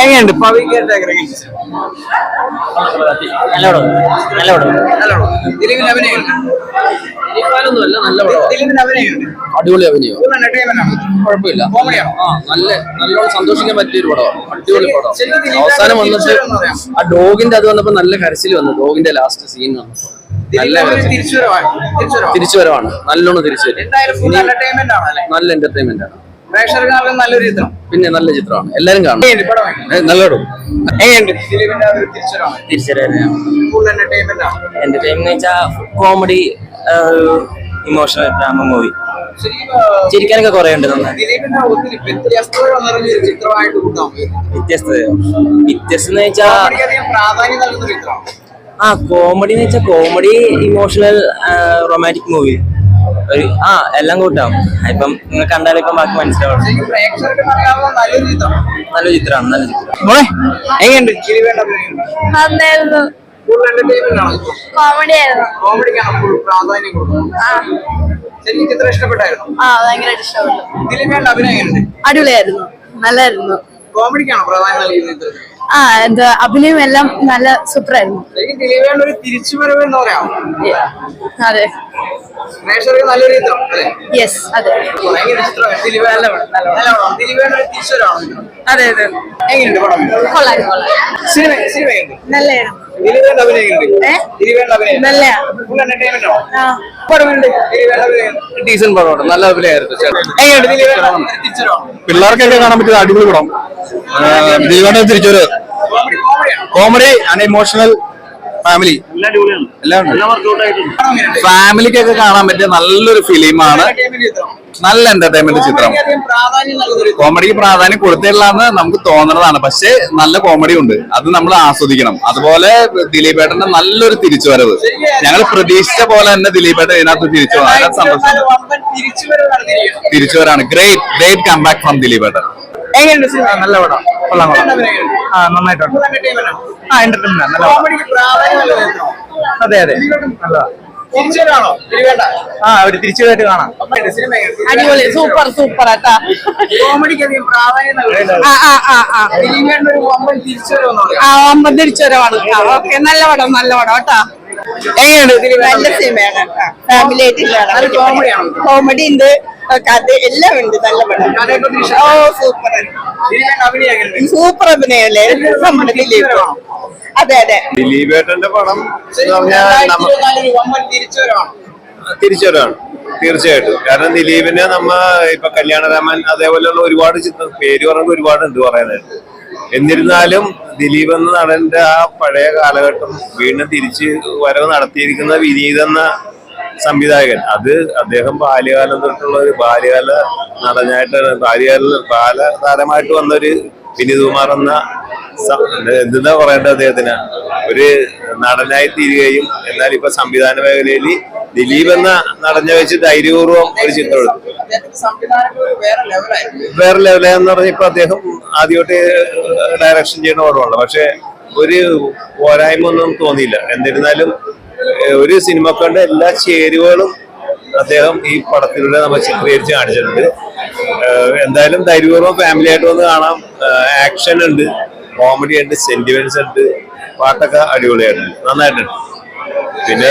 എങ്ങനെയുണ്ട്? ദിലീപിന്റെ അഭിനയം ദിലീപിന്റെ അടിപൊളി അഭിനയം. കുഴപ്പമില്ല. കോമഡിയാണോ? ആ നല്ല നല്ലോണം സന്തോഷിക്കാൻ പറ്റിയ ഒരു പടമാണ്. അടിപൊളി പടം അവസാനം വന്നിട്ട് ആ ഡോഗിന്റെ അത് വന്നപ്പോ നല്ല കരച്ചിൽ വന്നു. ഡോഗിന്റെ ലാസ്റ്റ് സീൻ വന്നപ്പോ നല്ല. തിരിച്ചുവരവാണ്. തിരിച്ചുവരവാണ്. തിരിച്ചു നല്ലോണം തിരിച്ചുവരും. നല്ല എന്റർടൈൻമെന്റ് ആണ്. പ്രേക്ഷകർക്ക് നല്ലൊരു ചിത്രം പിന്നെ നല്ല ചിത്രമാണ്. എല്ലാരും കാണും. എന്റർടൈൻമെന്റ് വെച്ചാൽ കോമഡി ഇമോഷണൽ ഡ്രാമ മൂവി ചിരിക്കാനൊക്കെ കുറെ ഉണ്ട് നന്നായി. ദിലീപിന്റെ ഒത്തിരി വ്യത്യസ്തത നിറഞ്ഞ ഒരു ചിത്രമായിട്ട് കൂട്ടാൻ വ്യത്യസ്തത. വ്യത്യസ്തത എന്ന് വെച്ചാ അധികം പ്രാധാന്യം നൽകുന്ന ഒരു ചിത്രമാണ്? ആ കോമഡി എന്ന് വെച്ചാൽ കോമഡി ഇമോഷണൽ റൊമാന്റിക് മൂവി ഒരു ആ എല്ലാം കൂട്ടാം. ഇപ്പം നിങ്ങൾ കണ്ടാലും ഇപ്പം ബാക്കി മനസ്സിലാവും പ്രേക്ഷകർക്ക് നല്ലൊരു നല്ല ചിത്രമാണ് നല്ല ചിത്രം എങ്ങനെയുണ്ട്? നന്നായിരുന്നു. കോമഡി ആയിരുന്നു. കോമഡിക്കാണ് പ്രാധാന്യം ആ ശരിക്കും ചിത്രം ഇഷ്ടപ്പെട്ടായിരുന്നു ആ ഭയങ്കരമായിട്ട് ഇഷ്ടപ്പെട്ടു. ദിലീപിന്റെ അഭിനയം അടിപൊളിയായിരുന്നു. നല്ലായിരുന്നു. കോമഡിക്കാണോ പ്രാധാന്യം ആ എന്താ അഭിനയം എല്ലാം നല്ല സൂപ്പറായിരുന്നു. ശരിക്കും ദിലീപിന്റെ ഒരു തിരിച്ചുവരവ് എന്ന് പറയാം അതെ. യെസ് അതെ. അതെ അതെ. നല്ല ഡീസന്റ് പടമാണ്. അഭിനയമായിരുന്നു. പിള്ളേർക്കൊക്കെ കാണാൻ പറ്റിയ അടിപൊളി പടം. ദിലീപ് തിരിച്ചൊരു കോമഡി ആൻഡ് ഇമോഷണൽ ഫാമിലി എല്ലാം ഫാമിലിക്കൊക്കെ കാണാൻ പറ്റിയ നല്ലൊരു ഫിലിമാണ്. നല്ല എന്റർടൈൻമെന്റ് ചിത്രം. കോമഡിക്ക് പ്രാധാന്യം കൊടുത്തില്ലാന്ന് നമുക്ക് തോന്നുന്നതാണ് പക്ഷെ നല്ല കോമഡി ഉണ്ട്. അത് നമ്മൾ ആസ്വദിക്കണം. അതുപോലെ ദിലീപേട്ടന്റെ നല്ലൊരു തിരിച്ചുവരവ്. ഞങ്ങൾ പ്രതീക്ഷിച്ച പോലെ തന്നെ ദിലീപേട്ടൻ ഇതിനകത്ത് തിരിച്ചു സന്തോഷം. തിരിച്ചുവരാണ്. Great great come back from ദിലീപേട്ടൻ. എങ്ങനെയുണ്ട് സിനിമ? നല്ല പടം. കൊള്ളാം കൊള്ളാം. ആ നന്നായിട്ടുണ്ട്. ആ എന്റർടൈൻമെന്റ് നല്ല അതെ അതെ. നല്ലതാ. ആ ഒരു തിരിച്ചുപോയിട്ട് കാണാം. സിനിമ അടിപൊളി സൂപ്പർ സൂപ്പർ ആട്ടാ കോമഡിക്ക് അധികം പ്രാധാന്യം തിരിച്ചുവരവാണ്. ഓക്കെ നല്ല പടം നല്ല പടം കേട്ടാ. എങ്ങനെയുണ്ട് നല്ല സിനിമയാണ് ഫാമിലി ആയിട്ട് കോമഡി ഉണ്ട്. കഥ എല്ലാം ഉണ്ട്. നല്ല പടം. ഓ സൂപ്പർ സൂപ്പർ അഭിനയല്ലേ? നമ്മുടെ ദിലീപ്. അതെ അതെ. ദിലീപേട്ടന്റെ പടം തിരിച്ചുവരാണ് തീർച്ചയായിട്ടും. കാരണം ദിലീപിനെ നമ്മ ഇപ്പൊ കല്യാണരാമൻ അതേപോലെയുള്ള ഒരുപാട് ചിത്രം പേര് പറഞ്ഞ ഒരുപാടുണ്ട് പറയാനായിട്ട് എന്നിരുന്നാലും ദിലീപ് എന്ന നടന്റെ ആ പഴയ കാലഘട്ടം വീണ്ടും തിരിച്ച് വരവ് നടത്തിയിരിക്കുന്ന വിനീത് എന്ന സംവിധായകൻ. അത് അദ്ദേഹം ബാല്യകാലം തൊട്ടുള്ള ഒരു ബാല്യകാല നടനായിട്ട് ബാല്യകാല ബാല താരമായിട്ട് വന്നൊരു വിനീത് കുമാർ എന്ന എന്താ പറയേണ്ടത് അദ്ദേഹത്തിന്? ഒരു നടനായി തീരുകയും എന്നാൽ ഇപ്പൊ സംവിധാന മേഖലയിൽ ദിലീപ് എന്ന നടനെ വെച്ച് ധൈര്യപൂർവം ഒരു ചിത്രം എടുത്തു. വേറെ ലെവലെന്ന് പറഞ്ഞ ഇപ്പൊ അദ്ദേഹം ആദ്യമായിട്ട് ഡയറക്ഷൻ ചെയ്യുന്ന ഓർമ്മ പക്ഷെ ഒരു പോരായ്മ ഒന്നും തോന്നിയില്ല. എന്നിരുന്നാലും ഒരു സിനിമ കണ്ട എല്ലാ ചേരുവകളും അദ്ദേഹം ഈ പടത്തിലൂടെ നമ്മൾ ചിത്രീകരിച്ച് കാണിച്ചിട്ടുണ്ട്. എന്തായാലും ധൈര്യപൂർവം ഫാമിലി ആയിട്ട് വന്ന് കാണാം. ആക്ഷൻ ഉണ്ട് കോമഡി ഉണ്ട് സെന്റിമെന്റ്സ് ഉണ്ട് പാട്ടൊക്കെ അടിപൊളിയായിട്ടുണ്ട്. നന്നായിട്ടുണ്ട്. പിന്നെ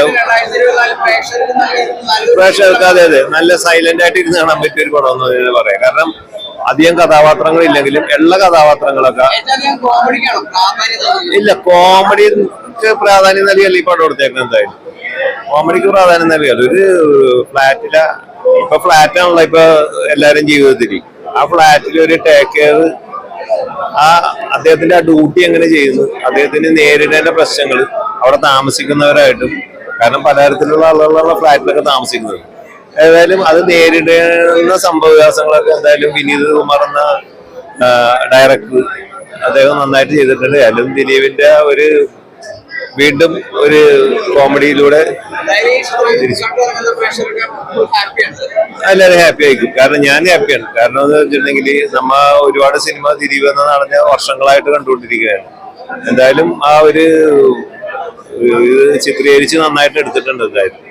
പ്രേക്ഷകർക്ക് അതെ അതെ നല്ല സൈലന്റ് ആയിട്ട് ഇരുന്ന് കാണാൻ പറ്റിയ ഒരു പടം എന്ന് പറയാം. കാരണം അധികം കഥാപാത്രങ്ങളില്ലെങ്കിലും ഉള്ള കഥാപാത്രങ്ങളൊക്കെ ഇല്ല അധികം കോമഡിക്ക് പ്രാധാന്യം നൽകിയല്ല ഈ പടം കൊടുത്തേക്കുന്നത് എന്തായാലും? കോമഡിക്ക് പ്രാധാന്യം നൽകിയത് ഒരു ഫ്ലാറ്റില ഇപ്പൊ ഫ്ലാറ്റ് ആണല്ലോ ഇപ്പൊ എല്ലാരും ജീവിതത്തിൽ. ആ ഫ്ലാറ്റിൽ ഒരു ടേക്ക് കെയർ ആ അദ്ദേഹത്തിന്റെ ആ ഡ്യൂട്ടി എങ്ങനെ ചെയ്യുന്നു? അദ്ദേഹത്തിന് നേരിടേണ്ട പ്രശ്നങ്ങൾ അവിടെ താമസിക്കുന്നവരായിട്ടും കാരണം പലതരത്തിലുള്ള ആളുകളുള്ള ഫ്ലാറ്റിലൊക്കെ താമസിക്കുന്നത്. ഏതായാലും അത് നേരിടുന്ന സംഭവവികാസങ്ങളൊക്കെ എന്തായാലും വിനീത് കുമാർ എന്ന ഡയറക്ടർ അദ്ദേഹം നന്നായിട്ട് ചെയ്തിട്ടുണ്ട്. അല്ലെങ്കിൽ ദിലീപിന്റെ ഒരു വീണ്ടും ഒരു കോമഡിയിലൂടെ എല്ലാവരും ഹാപ്പി ആയിരിക്കും. കാരണം ഞാൻ ഹാപ്പിയാണ് കാരണം എന്ന് വെച്ചിട്ടുണ്ടെങ്കിൽ നമ്മ ഒരുപാട് സിനിമ തിരിവ് എന്ന നടന്ന വർഷങ്ങളായിട്ട് കണ്ടുകൊണ്ടിരിക്കുകയാണ്. എന്തായാലും ആ ഒരു ചിത്രീകരിച്ച് നന്നായിട്ട് എടുത്തിട്ടുണ്ട് എന്തായാലും.